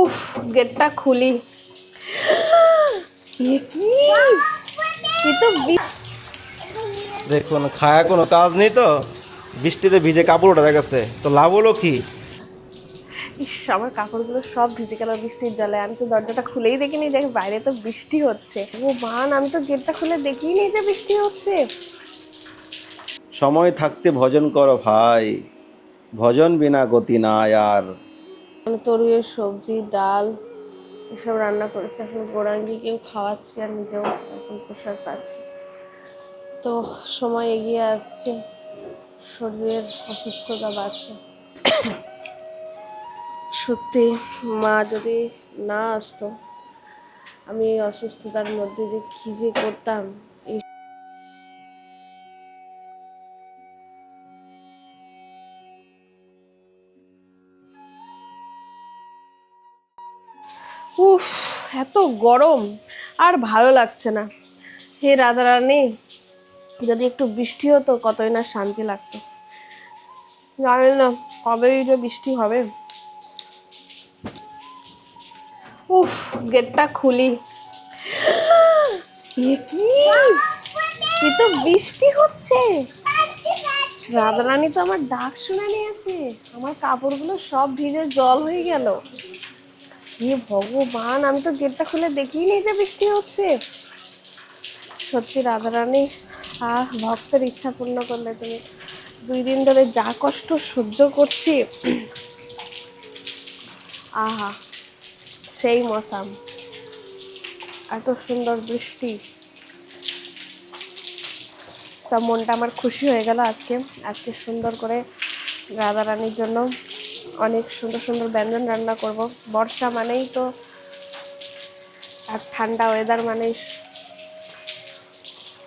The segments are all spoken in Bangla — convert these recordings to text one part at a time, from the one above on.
উফ গেটটা খুলি। দেখুন খায়া কোনো কাজ নেই তো। বৃষ্টিতে ভিজে কাপড় ওঠা গেছে তো লাভ হলো কি? ইস আমার কাপড়গুলো সব ভিজে গেল বৃষ্টির জলে। আমি তো দরজাটা খুলেই দেখিনি দেখ বাইরে তো বৃষ্টি হচ্ছে। ও মান আমি তো গেটটা খুলে দেখিনি যে বৃষ্টি হচ্ছে। সময় থাকতে ভজন করো ভাই। ভজন বিনা গতি নাই আর। তরুয়ের সবজি, ডাল এসব রান্না করেছি। এখন গোরাঙ্গিকেও খাওয়াচ্ছি আর নিজেও এখন প্রসাদ পাচ্ছি। তো সময় এগিয়ে আসছে, শরীরের অসুস্থতা বাড়ছে। সত্যি, মা যদি না আসতো, আমি অসুস্থতার মধ্যে যে কী যে করতাম। উফ, এত গরম। আর ভালো লাগছে না। হে রাধারানী, যদি একটু বৃষ্টি হতো, কতই না শান্তি লাগতো। জানি না, কবেই যে বৃষ্টি হবে। উফ, গেটটা খুলি। কি? তো বৃষ্টি হচ্ছে। রাধারানী তো আমার ডাক শুনে নিয়েছে। আমার কাপড়গুলো সব ভিজে জল হয়ে গেল। হে ভগবান, আমি তো গেটটা খুলে দেখিনি যে বৃষ্টি হচ্ছে। সত্যি রাধারানী, আহ, ভক্তের ইচ্ছা পূর্ণ করলে তুমি। দুই দিন ধরে যা কষ্ট সহ্য করছি। আহা, সেই মশাম। এত সুন্দর বৃষ্টি। তা মনটা আমার খুশি হয়ে গেল আজকে। আজকে সুন্দর করে রাধারানীর জন্য অনেক সুন্দর সুন্দর ব্যঞ্জন রান্না করব। বর্ষা মানেই তো আর ঠান্ডা ওয়েদার মানেই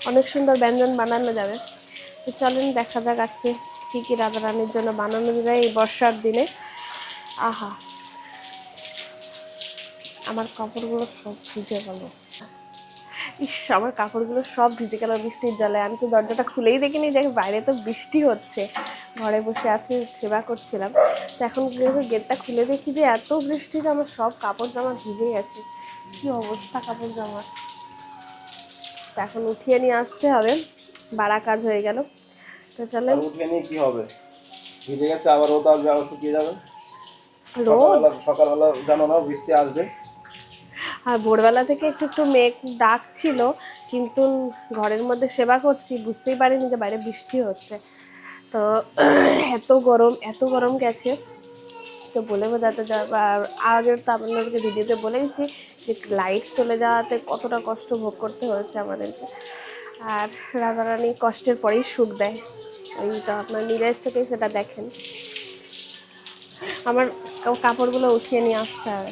অনেক সুন্দর ব্যঞ্জন বানানো যাবে। তো চলেন দেখা যাক আজকে কী কী রাধারানীর জন্য বানানো যায় এই বর্ষার দিনে। আহা, আমার কাপড়গুলো সব ভিজে গেল। ইস আমার কাপড়গুলো সব ভিজে গেল বৃষ্টির জলে। আমি তো দরজাটা খুলেই দেখিনি দেখ বাইরে তো বৃষ্টি হচ্ছে। ঘরে বসে আছি সেবা করছিলাম। তো এখন গেটটা খুলে দেখি যে এত বৃষ্টিতে আমার সব কাপড় জামা ভিজে গেছে। কি অবস্থা কাপড় জামা তো এখন উঠিয়ে নিয়ে আসতে হবে। বাড়া কাজ হয়ে গেল। তো চলেন। উঠিয়ে নিয়ে কি হবে? ভিজে গেছে আবার রোদ আসবে আবার শুকিয়ে যাবে। রোদ? সকালবেলা জানো না বৃষ্টি আসবে। আর ভোরবেলা থেকে একটু একটু মেঘ ডাক ছিল, কিন্তু ঘরের মধ্যে সেবা করছি, বুঝতেই পারিনি যে বাইরে বৃষ্টি হচ্ছে। তো এত গরম এত গরম গেছে। তো বলে বোঝাতে আগের তো আপনাদেরকে ভিডিওতে বলেইছি যে লাইট চলে যাওয়াতে কতটা কষ্ট ভোগ করতে হয়েছে আমাদেরকে। আর রাধারানী কষ্টের পরেই সুখ দেয়। ওই তো আপনার নিজের চোখেই সেটা দেখেন। আমার কাপড়গুলো উঠিয়ে নিয়ে আসতে হবে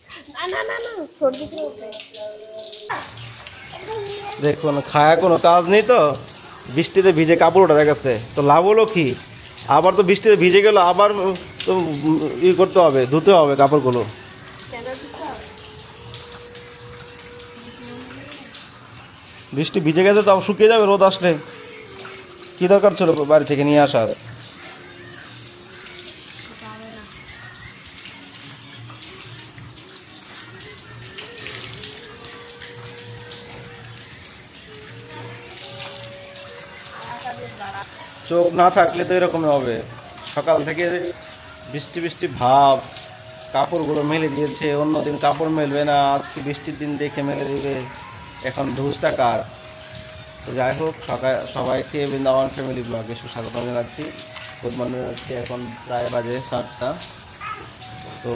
দেখুন, খায়া কোনো কাজ নেই তো। বৃষ্টিতে ভিজে কাপড় ওঠা গেছে তো লাভ হলো কি? আবার তো বৃষ্টিতে ভিজে গেল, আবার তো ই করতে হবে, ধুতে হবে কাপড়গুলো? বৃষ্টি ভিজে গেছে, তাও শুকিয়ে যাবে, রোদ আসলে। কি দরকার ছিল বাড়ি থেকে নিয়ে আসার? চোখ না থাকলে তো এরকম হবে। সকাল থেকে বৃষ্টি বৃষ্টি ভাব, কাপড়গুলো মেলে দিয়েছে, অন্যদিন কাপড় মেলবে না, আজকে বৃষ্টির দিন দেখে মেলে দিবে। এখন ধুসটা কার? তো যাই হোক, সকাল সবাইকে বৃন্দাবন ফ্যামিলি ব্লগে সুস্বাগত জানাচ্ছি। গুড মর্নিং আজকে এখন প্রায় বাজে সাতটা। তো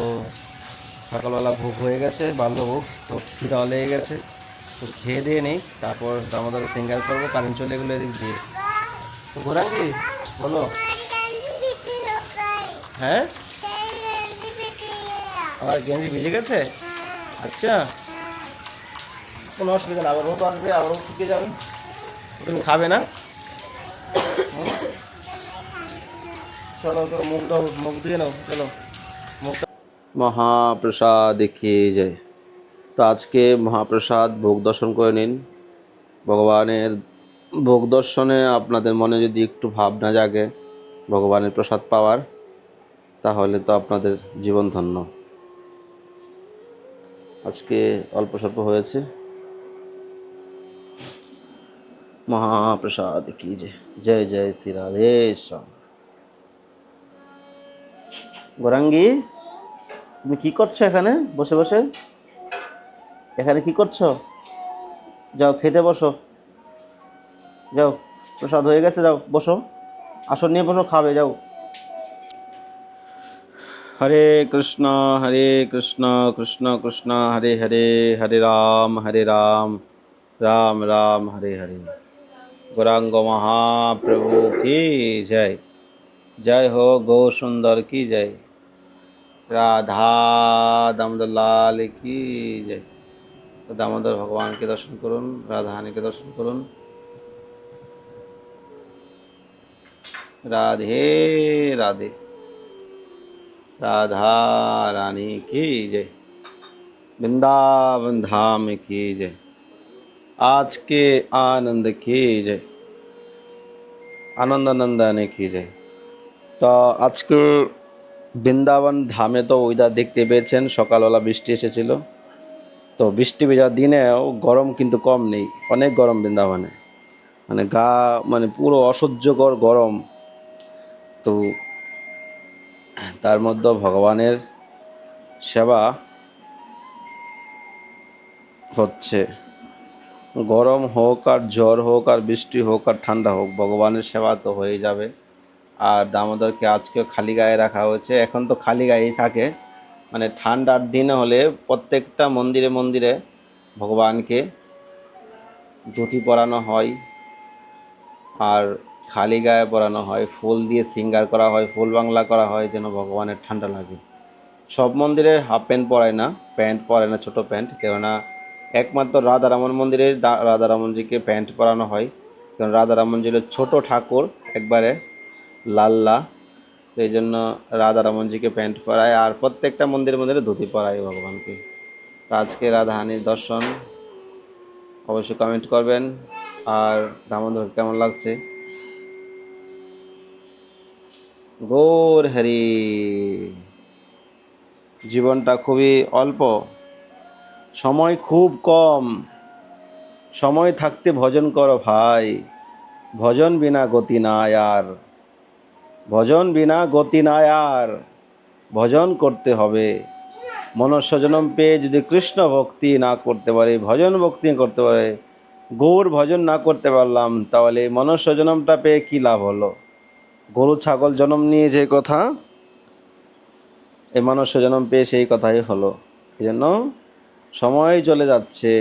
সকালবেলা ভোগ হয়ে গেছে বাল্যভোগ তো খিদাও লেগে গেছে। তো খেয়ে দিয়ে নেই, তারপর আমাদের সিঙ্গার করব, কারেন্ট চলে গেলো এদিক দিয়ে। কি বলো। হ্যাঁ? আমার গেঞ্জি ভিজে গেছে? আচ্ছা। কোনো অসুবিধা না আবার আসবে শুকিয়ে যাবে। তুমি খাবে না? চলো মুখ দাও মুখ নাও, চলো। মুখটা মহাপ্রসাদ খেয়ে যায় তো আজকে মহাপ্রসাদ ভোগ দর্শন করে নিন। ভগবানের ভোগ দর্শনে আপনাদের মনে যদি একটু ভাবনা জাগে ভগবানের প্রসাদ পাওয়ার, তাহলে তো আপনাদের জীবন ধন্য। আজকে অল্প স্বল্প হয়েছে। মহাপ্রসাদ কি যে, জয় জয় শ্রী রাধেশ্যাম গোরাঙ্গি, তুমি কি করছ এখানে? বসে বসে। এখানে কি করছ? যাও, খেতে বসো। যাও, প্রসাদ হয়ে গেছে, যাও, বসো। আসন নিয়ে বসো, খাবে, যাও। হরে কৃষ্ণ হরে কৃষ্ণ কৃষ্ণ কৃষ্ণ, হরে হরে হরে রাম হরে রাম রাম রাম, হরে হরে। গৌরাঙ্গ মহাপ্রভু কি জয়। জয় হো গৌ সুন্দর কি জয়। রাধা দামোদর লাল কি জয়। দামোদর ভগবানকে দর্শন করুন, রাধারানীকে দর্শন করুন। রাধে রাধে। রাধা রানী কি জয়। বৃন্দাবন ধাম কি জয়। আজকে আনন্দ কি জয়। আনন্দনন্দনে কি জয়। তো আজকে বৃন্দাবন ধামে তো ওইটা দেখতে পেয়েছেন, সকালবেলা বৃষ্টি এসেছিল। তো বৃষ্টি ভেজার দিনেও গরম কিন্তু কম নেই, অনেক গরম বৃন্দাবনে। মানে গা মানে পুরো অসহ্যকর গরম। তো তার মধ্যে ভগবানের সেবা হচ্ছে। গরম হোক আর জ্বর হোক আর বৃষ্টি হোক আর ঠান্ডা হোক, ভগবানের সেবা তো হয়ে যাবে। আর দামোদরকে আজকে খালি গায়ে রাখা হয়েছে। এখন তো খালি গায়েই থাকে। মানে ঠান্ডার দিনে হলে প্রত্যেকটা মন্দিরে মন্দিরে ভগবানকে ধুতি পরানো হয়। আর খালি গায়ে পরানো হয়, ফুল দিয়ে সিঙ্গার করা হয়, ফুল বাংলা করা হয়, যেন ভগবানের ঠান্ডা লাগে। সব মন্দিরে হাফ প্যান্ট পরায় না, প্যান্ট পরে না, ছোটো প্যান্ট, কেননা একমাত্র রাধারামন মন্দিরে রাধারামনজিকে প্যান্ট পরানো হয়। কারণ রাধারামনজি হলো ছোটো ঠাকুর, একবারে লাল্লা তো এই জন্য রাধারামনজিকে প্যান্ট পরায়, আর প্রত্যেকটা মন্দিরে মন্দিরে ধুতি পরায় ভগবানকে। তো আজকে রাধাহানির দর্শন, অবশ্যই কমেন্ট করবেন। আর দামোদর, কেমন লাগছে? গৌর হরি জীবনটা খুবই অল্প, সময় খুব কম। সময় থাকতে ভজন করো ভাই, ভজন বিনা গতি নাই আর। ভজন বিনা গতি নাই আর, ভজন করতে হবে। মনুষ্য জনম পেয়ে যদি কৃষ্ণ ভক্তি না করতে পারে, ভজন ভক্তি করতে পারে গৌর ভজন না করতে পারলাম, তাহলে মনুষ্য জনমটা পেয়ে কী লাভ হলো? গরু, ছাগল জন্ম নিয়ে যে কথা এই মনুষ্য জন্ম পেয়ে সেই কথাই হলো। এই জন্য সময় চলে যাচ্ছে,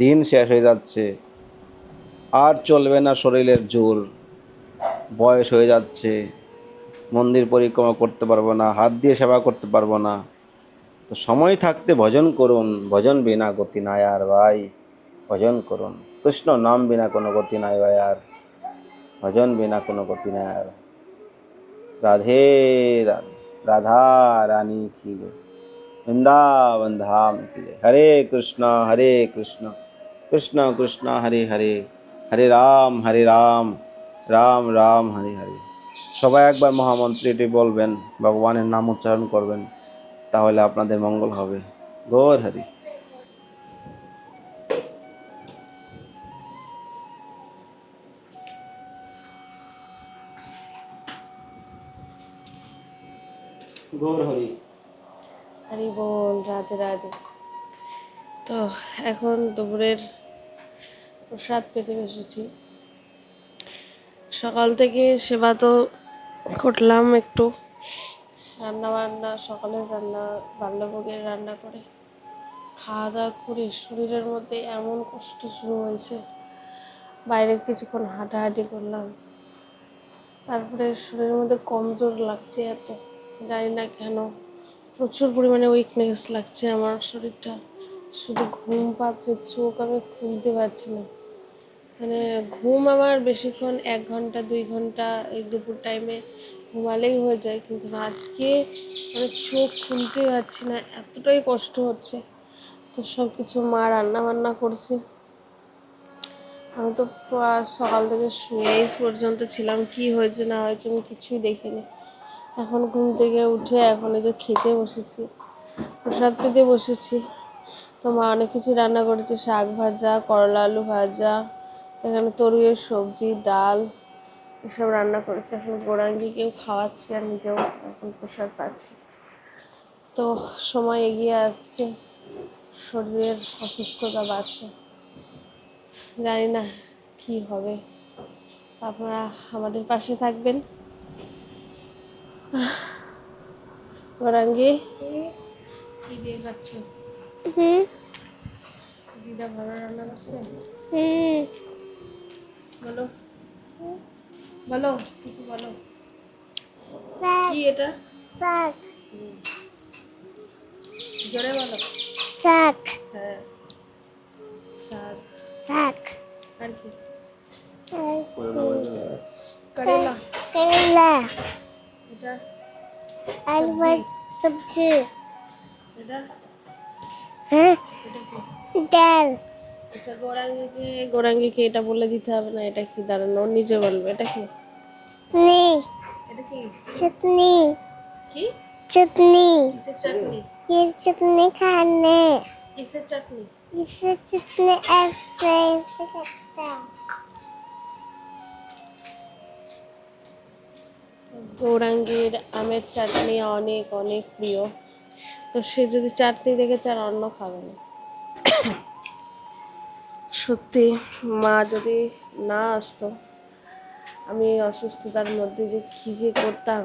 দিন শেষ হয়ে যাচ্ছে, আর চলবে না শরীরের জোর। বয়স হয়ে যাচ্ছে, মন্দির পরিক্রমা করতে পারব না, হাত দিয়ে সেবা করতে পারব না। তো সময় থাকতে ভজন করুন, ভজন বিনা গতি নাই আর ভাই, ভজন করুন। কৃষ্ণ নাম বিনা কোনো গতি নাই ভাই আর, ভজন বিনা কোনো গতি নাই আর। রাধে রানী, রাধা রানী কি বৃন্দাবন ধাম কি হরে কৃষ্ণ হরে কৃষ্ণ কৃষ্ণ কৃষ্ণ, হরে হরে হরে রাম হরে রাম রাম রাম, হরে হরে। সবাই একবার মহামন্ত্রীটি বলবেন, ভগবানের নাম উচ্চারণ করবেন, তাহলে আপনাদের মঙ্গল হবে। গৌর হরি। গৌর হরি। হরি বল, রাধে রাধে। তো এখন দুপুরের প্রসাদ পেতে বসেছি। সকাল থেকে সেবা তো করলাম একটু। রান্না বান্না সকালের রান্না, বাল্যভোগের রান্না করে। খাওয়া দাওয়া করে, শরীরের মধ্যে এমন কষ্ট শুরু হয়েছে। বাইরে কিছুক্ষণ হাঁটাহাঁটি করলাম। তারপরে শরীরের মধ্যে কমজোর লাগছে এত। জানি না কেন। প্রচুর পরিমাণে উইকনেস লাগছে আমার শরীরটা। শুধু ঘুম পাচ্ছে, চোখ আমি খুলতে পারছি না। মানে ঘুম আমার বেশিক্ষণ এক ঘণ্টা, দুই ঘণ্টা এই দুপুর টাইমে ঘুমালেই হয়ে যায়। কিন্তু আজকে মানে চোখ খুলতে পারছি না, এতটাই কষ্ট হচ্ছে। তো সব কিছু মা রান্না বান্না করছে। আমি তো সকাল থেকে শুয়েই পর্যন্ত ছিলাম, কি হয়েছে না হয়েছে আমি কিছুই দেখিনি। এখন ঘুম থেকে উঠে এখন এই যে খেতে বসেছি, প্রসাদ পেতে বসেছি। তো মা অনেক কিছু রান্না করেছে, শাক ভাজা, করলা, আলু ভাজা, এখানে তরুয়ের সবজি, ডাল, এসব রান্না করেছে। এখন গোড়াঙ্গিকেও খাওয়াচ্ছি আর নিজেও এখন প্রসাদ পাচ্ছি। তো সময় এগিয়ে আসছে, শরীরের অসুস্থতা বাড়ছে। জানি না কি হবে। আপনারা আমাদের পাশে থাকবেন। গোরাঙ্গি কি দিয়ে হুম। দিদা ভালো রান্না করছে? হুম। বলো। বলো কিছু বলো। কি এটা? শাক জোরে বলো। শাক হ্যাঁ। শাক শাক আর কি? করেলা। করলা। এটা আলু সবজি এটা হ্যাঁ এটা কি ডাল আচ্ছা গোরাঙ্গিকে গোরাঙ্গিকে এটা বলে দিতে হবে না এটা কি দাঁড়ানো ও নিজে বলবে এটা কি নি এটা কি चटनी কি चटनी কিসের চাটনি ये चटनी खाने কিসের চাটনি इसे चटनी ऐसे ऐसे करता গৌরাঙ্গীর আমের চাটনি অনেক অনেক প্রিয়। তো সে যদি চাটনি দেখে চার অন্য খাবে না। সত্যি, মা যদি না আসতো, আমি অসুস্থতার মধ্যে যে কী যে করতাম,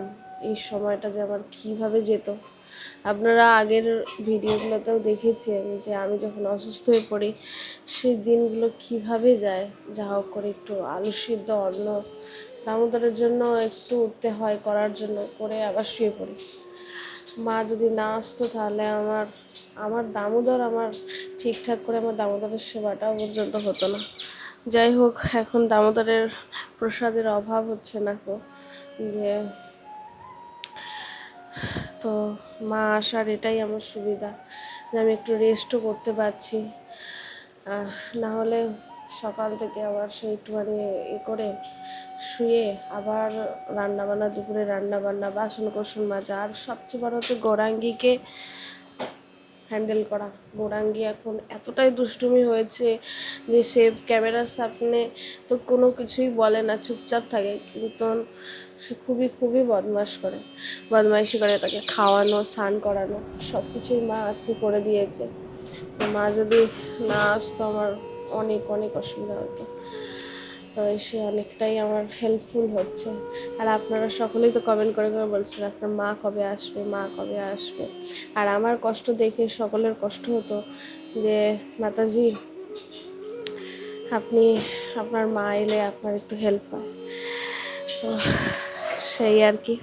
এই সময়টা যে আমার কীভাবে যেত। আপনারা আগের ভিডিওগুলোতেও দেখেছেন যে আমি যখন অসুস্থ হয়ে পড়ি, সেই দিনগুলো কীভাবে যায়? যা হোক করে একটু আলু সিদ্ধ, অন্ন দামোদরের জন্য একটু উঠতে হয়, করার জন্য করে আবার শুয়ে পড়ি। মা যদি না আসতো তাহলে আমার আমার দামোদর আমার ঠিকঠাক করে আমার দামোদরের সেবাটাও পর্যন্ত হতো না। যাই হোক, এখন দামোদরের প্রসাদের অভাব হচ্ছে না যে, তো মা আসার এটাই আমার সুবিধা যে আমি একটু রেস্টও করতে পারছি। না হলে সকাল থেকে আবার সেই একটুখানি এ করে শুয়ে আবার রান্না বান্না দুপুরে রান্না বান্না বাসন কোসন মাজা, আর সবচেয়ে বড় হচ্ছে গৌরাঙ্গীকে হ্যান্ডেল করা। গৌরাঙ্গী এখন এতটাই দুষ্টুমি হয়েছে যে সে ক্যামেরার সামনে তো কোনো কিছুই বলে না, চুপচাপ থাকে। কিন্তু সে খুবই খুবই বদমাশ করে। বদমাইশি করে তাকে খাওয়ানো, স্নান করানো সব কিছুই মা আজকে করে দিয়েছে। মা যদি না আসতো আমার অনেক অনেক অসুবিধা হতো। তো এসে অনেকটাই আমার হেল্পফুল হচ্ছে। আর আপনারা সকলেই তো কমেন্ট করে করে বলছেন, আপনার মা কবে আসবে, মা কবে আসবে? আর আমার কষ্ট দেখে সকলের কষ্ট হতো যে, মাতাজি, আপনি, আপনার মা এলে আপনার একটু হেল্প হয় তো সেই আর কি।